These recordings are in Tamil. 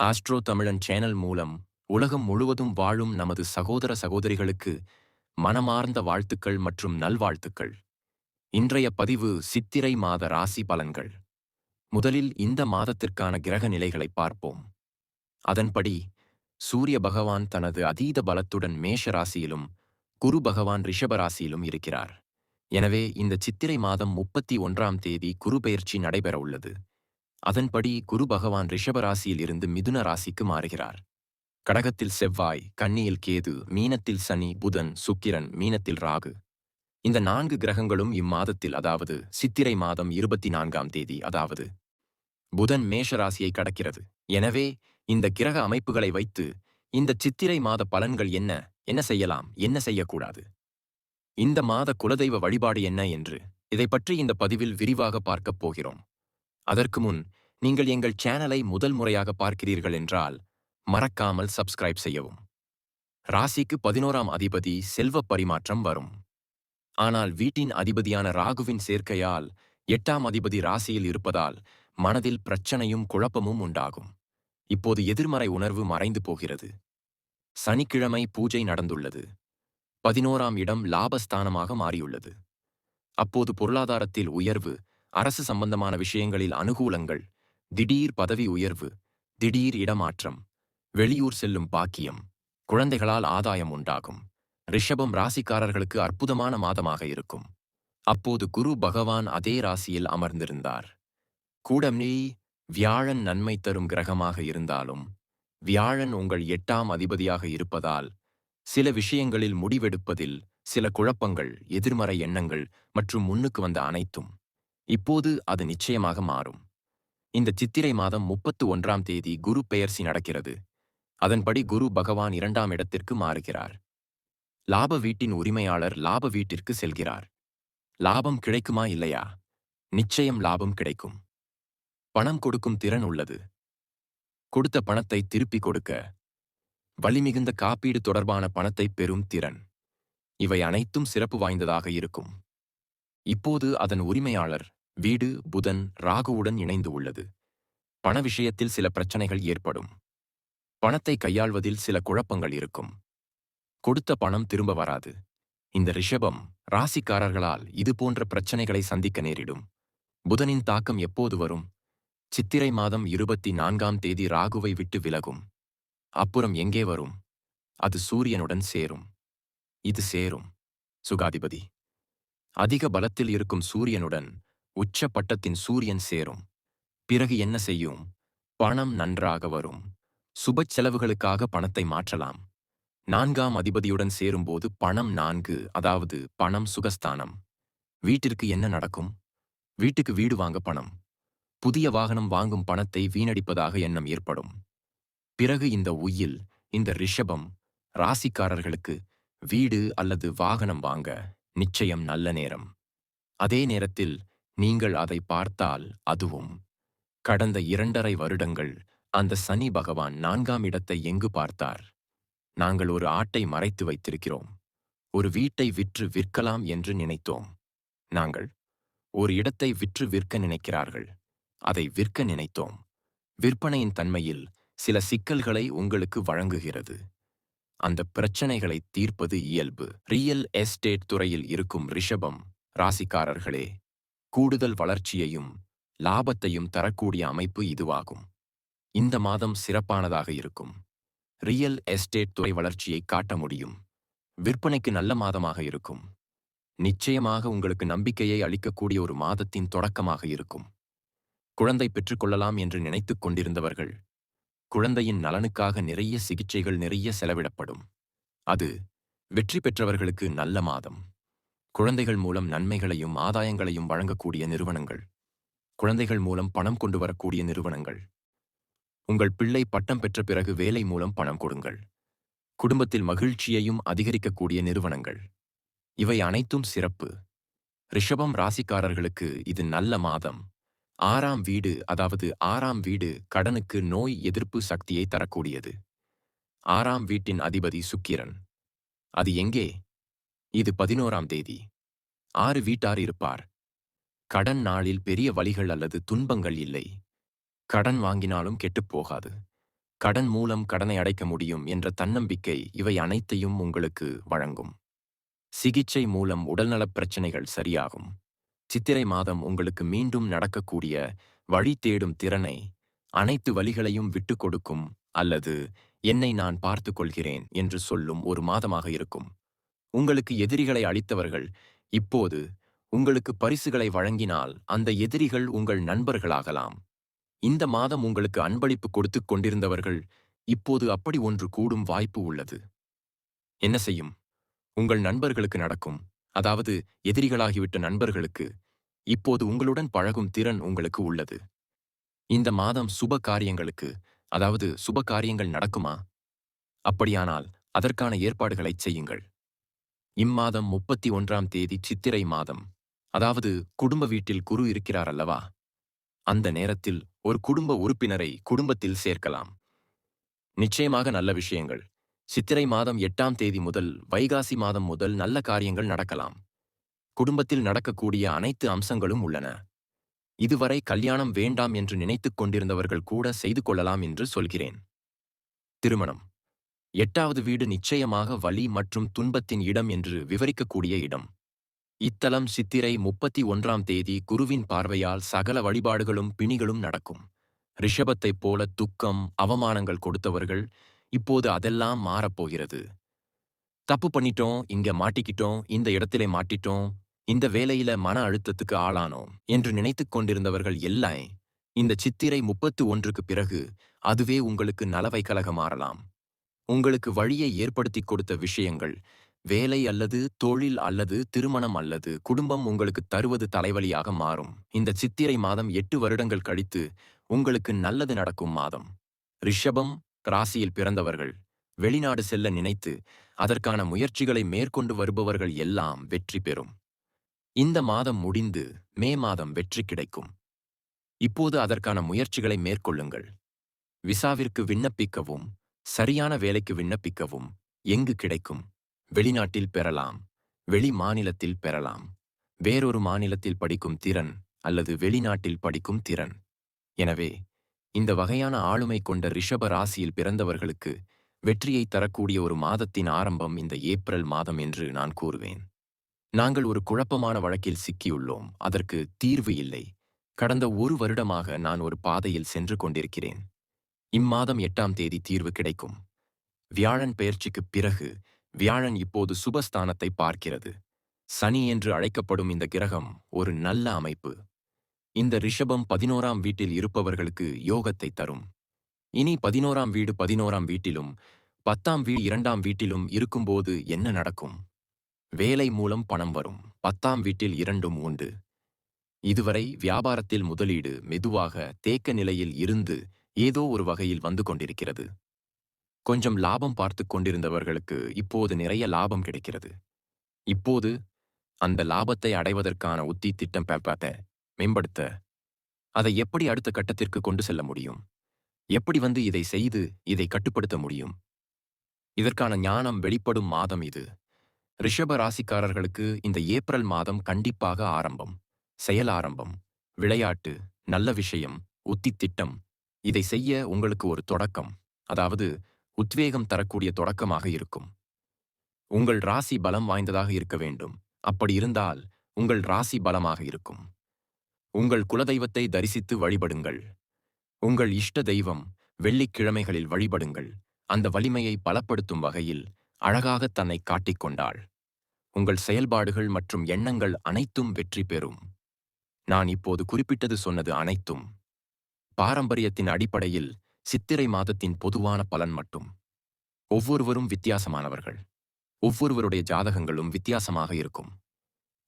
ஆஸ்ட்ரோ தமிழன் சேனல் மூலம் உலகம் முழுவதும் வாழும் நமது சகோதர சகோதரிகளுக்கு மனமார்ந்த வாழ்த்துக்கள் மற்றும் நல்வாழ்த்துக்கள். இன்றைய பதிவு சித்திரை மாத ராசி பலன்கள். முதலில் இந்த மாதத்திற்கான கிரக நிலைகளை பார்ப்போம். அதன்படி சூரிய பகவான் தனது அதீத பலத்துடன் மேஷ ராசியிலும் குரு பகவான் ரிஷப ராசியிலும் இருக்கிறார். எனவே இந்த சித்திரை மாதம் முப்பத்தி ஒன்றாம் தேதி குரு பெயர்ச்சி நடைபெற உள்ளது அதன்படி குரு பகவான் ரிஷபராசியில் இருந்து மிதுன ராசிக்கு மாறுகிறார். கடகத்தில் செவ்வாய் கன்னியில் கேது மீனத்தில் சனி புதன் சுக்கிரன் மீனத்தில் ராகு. இந்த நான்கு கிரகங்களும் இம்மாதத்தில் அதாவது சித்திரை மாதம் இருபத்தி நான்காம் தேதி அதாவது புதன் மேஷராசியை கடக்கிறது. எனவே இந்த கிரக அமைப்புகளை வைத்து இந்த சித்திரை மாத பலன்கள் என்ன என்ன செய்யலாம் என்ன செய்யக்கூடாது இந்த மாத குலதெய்வ வழிபாடு என்ன என்று இதை பற்றி இந்த பதிவில் விரிவாக பார்க்கப் போகிறோம். அதற்கு முன் நீங்கள் எங்கள் சேனலை முதல் முறையாக பார்க்கிறீர்கள் என்றால் மறக்காமல் சப்ஸ்கிரைப் செய்யவும். ராசிக்கு பதினோராம் அதிபதி செல்வ பரிமாற்றம் வரும். ஆனால் வீட்டின் அதிபதியான ராகுவின் சேர்க்கையால் எட்டாம் அதிபதி ராசியில் இருப்பதால் மனதில் பிரச்சனையும் குழப்பமும் உண்டாகும். இப்போது எதிர்மறை உணர்வு மறைந்து போகிறது. சனிக்கிழமை பூஜை நடந்துள்ளது. பதினோராம் இடம் லாபஸ்தானமாக மாறியுள்ளது. அப்போது பொருளாதாரத்தில் உயர்வு அரசு சம்பந்தமான விஷயங்களில் அனுகூலங்கள் திடீர் பதவி உயர்வு திடீர் இடமாற்றம் வெளியூர் செல்லும் பாக்கியம் குழந்தைகளால் ஆதாயம் உண்டாகும் ரிஷபம் ராசிக்காரர்களுக்கு அற்புதமான மாதமாக இருக்கும். அப்போது குரு பகவான் அதே ராசியில் அமர்ந்திருந்தார். கூடமே வியாழன் நன்மை தரும் கிரகமாக இருந்தாலும் வியாழன் உங்கள் எட்டாம் அதிபதியாக இருப்பதால் சில விஷயங்களில் முடிவெடுப்பதில் சில குழப்பங்கள் எதிர்மறை எண்ணங்கள் மற்றும் முன்னுக்கு வந்த அனைத்தும் இப்போது அது நிச்சயமாக மாறும். இந்த சித்திரை மாதம் முப்பத்து ஒன்றாம் தேதி குரு பெயர்ச்சி நடக்கிறது. அதன்படி குரு பகவான் இரண்டாம் இடத்திற்கு மாறுகிறார். லாப வீட்டின் உரிமையாளர் லாப வீட்டிற்கு செல்கிறார். லாபம் கிடைக்குமா இல்லையா? நிச்சயம் லாபம் கிடைக்கும். பணம் கொடுக்கும் திறன் உள்ளது. கொடுத்த பணத்தை திருப்பிக் கொடுக்க. வலிமிகுந்த காப்பீடு தொடர்பான பணத்தை பெறும் திறன். இவை அனைத்தும் சிறப்பு வாய்ந்ததாக இருக்கும். இப்போது அதன் உரிமையாளர் வீடு புதன் ராகுவுடன் இணைந்து உள்ளது. பண விஷயத்தில் சில பிரச்சனைகள் ஏற்படும். பணத்தை கையாள்வதில் சில குழப்பங்கள் இருக்கும். கொடுத்த பணம் திரும்ப வராது. இந்த ரிஷபம் ராசிக்காரர்களால் இதுபோன்ற பிரச்சனைகளை சந்திக்க நேரிடும். புதனின் தாக்கம் எப்போது வரும்? சித்திரை மாதம் இருபத்தி நான்காம் தேதி ராகுவை விட்டு விலகும். அப்புறம் எங்கே வரும்? அது சூரியனுடன் சேரும். இது சேரும். சுகாதிபதி. அதிக பலத்தில் இருக்கும் சூரியனுடன் உச்ச பட்டத்தின் சூரியன் சேரும். பிறகு என்ன செய்யும்? பணம் நன்றாக வரும். சுப செலவுகளுக்காக பணத்தை மாற்றலாம். நான்காம் அதிபதியுடன் சேரும்போது பணம் நான்கு அதாவது பணம் சுகஸ்தானம். வீட்டிற்கு என்ன நடக்கும்? வீட்டுக்கு வீடு வாங்க பணம். புதிய வாகனம் வாங்கும் பணத்தை வீணடிப்பதாக எண்ணம் ஏற்படும். பிறகு இந்த உயில் இந்த ரிஷபம் ராசிக்காரர்களுக்கு வீடு அல்லது வாகனம் வாங்க நிச்சயம் நல்ல நேரம். அதே நேரத்தில் நீங்கள் அதை பார்த்தால் அதுவும். கடந்த இரண்டரை வருடங்கள் அந்த சனி பகவான் நான்காம் இடத்தை எங்கு பார்த்தார்? நாங்கள் ஒரு ஆட்டை மறைத்து வைத்திருக்கிறோம். ஒரு வீட்டை விற்று விற்கலாம் என்று நினைத்தோம். நாங்கள் ஒரு இடத்தை விற்று விற்க நினைக்கிறார்கள். அதை விற்க நினைத்தோம். விற்பனையின் தன்மையில் சில சிக்கல்களை உங்களுக்கு வழங்குகிறது. அந்த பிரச்சனைகளை தீர்ப்பது இயல்பு. ரியல் எஸ்டேட் துறையில் இருக்கும் ரிஷபம் ராசிக்காரர்களே கூடுதல் வளர்ச்சியையும் லாபத்தையும் தரக்கூடிய அமைப்பு இதுவாகும். இந்த மாதம் சிறப்பானதாக இருக்கும். ரியல் எஸ்டேட் துறை வளர்ச்சியை காட்ட முடியும். விற்பனைக்கு நல்ல மாதமாக இருக்கும். நிச்சயமாக உங்களுக்கு நம்பிக்கையை அளிக்கக்கூடிய ஒரு மாதத்தின் தொடக்கமாக இருக்கும். குழந்தை பெற்றுக்கொள்ளலாம் என்று நினைத்துக் கொண்டிருந்தவர்கள் குழந்தையின் நலனுக்காக நிறைய சிகிச்சைகள் நிறைய செலவிடப்படும். அது வெற்றி பெற்றவர்களுக்கு நல்ல மாதம். குழந்தைகள் மூலம் நன்மைகளையும் ஆதாயங்களையும் வழங்கக்கூடிய நிறுவனங்கள். குழந்தைகள் மூலம் பணம் கொண்டு வரக்கூடிய நிறுவனங்கள். உங்கள் பிள்ளை பட்டம் பெற்ற பிறகு வேலை மூலம் பணம் கொடுங்கள். குடும்பத்தில் மகிழ்ச்சியையும் அதிகரிக்கக்கூடிய நிறுவனங்கள். இவை அனைத்தும் சிறப்பு. ரிஷபம் ராசிக்காரர்களுக்கு இது நல்ல மாதம். ஆறாம் வீடு அதாவது ஆறாம் வீடு கடனுக்கு நோய் எதிர்ப்பு சக்தியை தரக்கூடியது. ஆறாம் வீட்டின் அதிபதி சுக்கிரன். அது எங்கே? இது பதினோராம் தேதி. ஆறு வீட்டார் இருப்பார். கடன் நாளில் பெரிய வழிகள் அல்லது துன்பங்கள் இல்லை. கடன் வாங்கினாலும் கெட்டுப் போகாது. கடன் மூலம் கடனை அடைக்க முடியும் என்ற தன்னம்பிக்கை இவை அனைத்தையும் உங்களுக்கு வழங்கும். சிகிச்சை மூலம் உடல்நலப் பிரச்சனைகள் சரியாகும். சித்திரை மாதம் உங்களுக்கு மீண்டும் நடக்கக்கூடிய வழி தேடும் திறனை அனைத்து வழிகளையும் விட்டுக்கொடுக்கும் அல்லது என்னை நான் பார்த்துக் கொள்கிறேன் என்று சொல்லும் ஒரு மாதமாக இருக்கும். உங்களுக்கு எதிரிகளை அளித்தவர்கள் இப்போது உங்களுக்கு பரிசுகளை வழங்கினால் அந்த எதிரிகள் உங்கள் நண்பர்களாகலாம். இந்த மாதம் உங்களுக்கு அன்பளிப்பு கொடுத்துக் கொண்டிருந்தவர்கள் இப்போது அப்படி ஒன்று கூடும் வாய்ப்பு உள்ளது. என்ன செய்யும்? உங்கள் நண்பர்களுக்கு நடக்கும் அதாவது எதிரிகளாகிவிட்ட நண்பர்களுக்கு இப்போது உங்களுடன் பழகும் திறன் உங்களுக்கு உள்ளது. இந்த மாதம் சுப காரியங்களுக்கு அதாவது சுப காரியங்கள் நடக்குமா? அப்படியானால் அதற்கான ஏற்பாடுகளைச் செய்யுங்கள். இம்மாதம் முப்பத்தி ஒன்றாம் தேதி சித்திரை மாதம். அதாவது குடும்ப வீட்டில் குரு இருக்கிறார் அல்லவா? அந்த நேரத்தில் ஒரு குடும்ப உறுப்பினரை குடும்பத்தில் சேர்க்கலாம். நிச்சயமாக நல்ல விஷயங்கள். சித்திரை மாதம் எட்டாம் தேதி முதல் வைகாசி மாதம் முதல் நல்ல காரியங்கள் நடக்கலாம். குடும்பத்தில் நடக்கக்கூடிய அனைத்து அம்சங்களும் உள்ளன. இதுவரை கல்யாணம் வேண்டாம் என்று நினைத்துக் கொண்டிருந்தவர்கள் கூட செய்து கொள்ளலாம் என்று சொல்கிறேன். திருமணம். எட்டாவது வீடு நிச்சயமாக வலி மற்றும் துன்பத்தின் இடம் என்று விவரிக்கக்கூடிய இடம். இத்தலம் சித்திரை முப்பத்தி ஒன்றாம் தேதி குருவின் பார்வையால் சகல வழிபாடுகளும் பிணிகளும் நடக்கும். ரிஷபத்தைப் போல துக்கம் அவமானங்கள் கொடுத்தவர்கள் இப்போது அதெல்லாம் மாறப்போகிறது. தப்பு பண்ணிட்டோம் இங்க மாட்டிக்கிட்டோம் இந்த இடத்திலே மாட்டிட்டோம் இந்த வேலையில மன அழுத்தத்துக்கு ஆளானோம் என்று நினைத்துக் கொண்டிருந்தவர்கள் எல்லாம் இந்த சித்திரை முப்பத்து ஒன்றுக்கு பிறகு அதுவே உங்களுக்கு நலவை கலக மாறலாம் உங்களுக்கு வழியை ஏற்படுத்திக் கொடுத்த விஷயங்கள். வேலை அல்லது தொழில் அல்லது திருமணம் அல்லது குடும்பம் உங்களுக்கு தருவது தலைவலியாக மாறும். இந்த சித்திரை மாதம் எட்டு வருடங்கள் கழித்து உங்களுக்கு நல்லது நடக்கும் மாதம். ரிஷபம் ராசியில் பிறந்தவர்கள். வெளிநாடு செல்ல நினைத்து அதற்கான முயற்சிகளை மேற்கொண்டு வருபவர்கள் எல்லாம் வெற்றி பெறும். இந்த மாதம் முடிந்து மே மாதம் வெற்றி கிடைக்கும். இப்போது அதற்கான முயற்சிகளை மேற்கொள்ளுங்கள். விசாவிற்கு விண்ணப்பிக்கவும். சரியான வேலைக்கு விண்ணப்பிக்கவும். எங்கு கிடைக்கும்? வெளிநாட்டில் பெறலாம். வெளி மாநிலத்தில் பெறலாம். வேறொரு மாநிலத்தில் படிக்கும் திறன் அல்லது வெளிநாட்டில் படிக்கும் திறன். எனவே இந்த வகையான ஆளுமை கொண்ட ரிஷப ராசியில் பிறந்தவர்களுக்கு வெற்றியை தரக்கூடிய ஒரு மாதத்தின் ஆரம்பம் இந்த ஏப்ரல் மாதம் என்று நான் கூறுவேன். நாங்கள் ஒரு குழப்பமான வழக்கில் சிக்கியுள்ளோம். அதற்கு தீர்வு இல்லை. கடந்த ஒரு வருடமாக நான் ஒரு பாதையில் சென்று கொண்டிருக்கிறேன். இம்மாதம் எட்டாம் தேதி தீர்வு கிடைக்கும். வியாழன் பெயர்ச்சிக்குப் பிறகு வியாழன் இப்போது சுபஸ்தானத்தை பார்க்கிறது. சனி என்று அழைக்கப்படும் இந்த கிரகம் ஒரு நல்ல அமைப்பு. இந்த ரிஷபம் பதினோராம் வீட்டில் இருப்பவர்களுக்கு யோகத்தை தரும். இனி பதினோராம் வீடு பதினோராம் வீட்டிலும் பத்தாம் வீடு இரண்டாம் வீட்டிலும் இருக்கும்போது என்ன நடக்கும்? வேலை மூலம் பணம் வரும். பத்தாம் வீட்டில் இரண்டும் உண்டு. இதுவரை வியாபாரத்தில் முதலீடு மெதுவாக தேக்க நிலையில் இருந்து ஏதோ ஒரு வகையில் வந்து கொண்டிருக்கிறது. கொஞ்சம் லாபம் பார்த்து கொண்டிருந்தவர்களுக்கு இப்போது நிறைய லாபம் கிடைக்கிறது. இப்போது அந்த லாபத்தை அடைவதற்கான உத்தி திட்டம் பேப்பாத்த மேம்படுத்த அதை எப்படி அடுத்த கட்டத்திற்கு கொண்டு செல்ல முடியும்? எப்படி வந்து இதை செய்து இதை கட்டுப்படுத்த முடியும்? இதற்கான ஞானம் வெளிப்படும் மாதம் இது. ரிஷப ராசிக்காரர்களுக்கு இந்த ஏப்ரல் மாதம் கண்டிப்பாக ஆரம்பம் செயல் ஆரம்பம் விளையாட்டு நல்ல விஷயம் உத்தி திட்டம் இதை செய்ய உங்களுக்கு ஒரு தொடக்கம் அதாவது உத்வேகம் தரக்கூடிய தொடக்கமாக இருக்கும். உங்கள் ராசி பலம் வாய்ந்ததாக இருக்க வேண்டும். அப்படி இருந்தால் உங்கள் ராசி பலமாக இருக்கும். உங்கள் குலதெய்வத்தை தரிசித்து வழிபடுங்கள். உங்கள் இஷ்ட தெய்வம் வெள்ளிக்கிழமைகளில் வழிபடுங்கள். அந்த வலிமையை பலப்படுத்தும் வகையில் அழகாக தன்னை காட்டிக்கொண்டாள் உங்கள் செயல்பாடுகள் மற்றும் எண்ணங்கள் அனைத்தும் வெற்றி பெறும். நான் இப்போது குறிப்பிட்டது சொன்னது அனைத்தும் பாரம்பரியத்தின் அடிப்படையில் சித்திரை மாதத்தின் பொதுவான பலன் மட்டும். ஒவ்வொருவரும் வித்தியாசமானவர்கள். ஒவ்வொருவருடைய ஜாதகங்களும் வித்தியாசமாக இருக்கும்.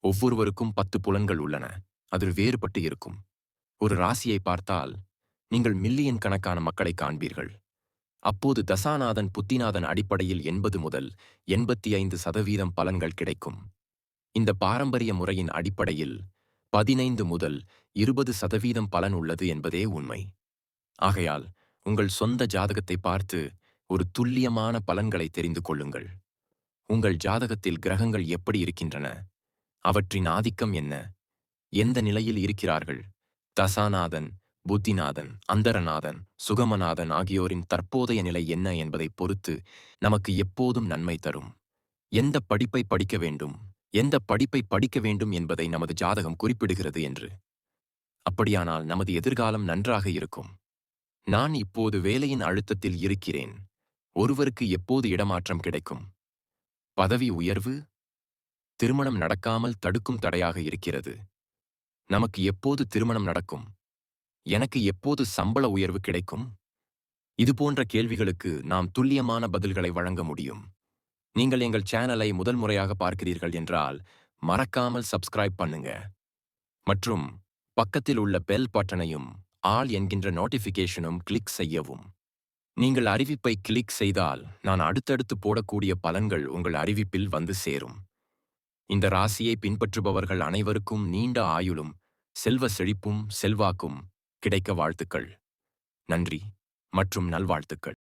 ஒவ்வொருவருக்கும் பத்து புலன்கள் உள்ளன. அதில் வேறுபட்டு இருக்கும். ஒரு ராசியை பார்த்தால் நீங்கள் மில்லியன் கணக்கான மக்களை காண்பீர்கள். அப்போது தசாநாதன் புத்திநாதன் அடிப்படையில் எண்பது முதல் எண்பத்தி ஐந்து சதவீதம் பலன்கள் கிடைக்கும். இந்த பாரம்பரிய முறையின் அடிப்படையில் பதினைந்து முதல் இருபது சதவீதம் பலன் உள்ளது என்பதே உண்மை. ஆகையால் உங்கள் சொந்த ஜாதகத்தை பார்த்து ஒரு துல்லியமான பலன்களை தெரிந்து கொள்ளுங்கள். உங்கள் ஜாதகத்தில் கிரகங்கள் எப்படி இருக்கின்றன? அவற்றின் ஆதிக்கம் என்ன? எந்த நிலையில் இருக்கிறார்கள்? தசாநாதன் புத்திநாதன் அந்தரநாதன் சுகமநாதன் ஆகியோரின் தற்போதைய நிலை என்ன என்பதைப் பொறுத்து நமக்கு எப்போதும் நன்மை தரும். எந்த படிப்பை படிக்க வேண்டும்? எந்த படிப்பை படிக்க வேண்டும் என்பதை நமது ஜாதகம் குறிப்பிடுகிறது என்று. அப்படியானால் நமது எதிர்காலம் நன்றாக இருக்கும். நான் இப்போது வேலையின் அழுத்தத்தில் இருக்கிறேன். ஒருவருக்கு எப்போது இடமாற்றம் கிடைக்கும்? பதவி உயர்வு? திருமணம் நடக்காமல் தடுக்கும் தடையாக இருக்கிறது. நமக்கு எப்போது திருமணம் நடக்கும்? எனக்கு எப்போது சம்பள உயர்வு கிடைக்கும்? இதுபோன்ற கேள்விகளுக்கு நாம் துல்லியமான பதில்களை வழங்க முடியும். நீங்கள் எங்கள் சேனலை முதல் முறையாக பார்க்கிறீர்கள் என்றால் மறக்காமல் சப்ஸ்கிரைப் பண்ணுங்க. மற்றும் பக்கத்தில் உள்ள பெல் பட்டனையும் ஆல் என்கின்ற நோட்டிஃபிகேஷனும் கிளிக் செய்யவும். நீங்கள் அறிவிப்பை கிளிக் செய்தால் நான் அடுத்தடுத்து போடக்கூடிய பலன்கள் உங்கள் அறிவிப்பில் வந்து சேரும். இந்த ராசியை பின்பற்றுபவர்கள் அனைவருக்கும் நீண்ட ஆயுளும் செல்வ செழிப்பும் செல்வாக்கும் கிடைக்க வாழ்த்துக்கள். நன்றி மற்றும் நல்வாழ்த்துக்கள்.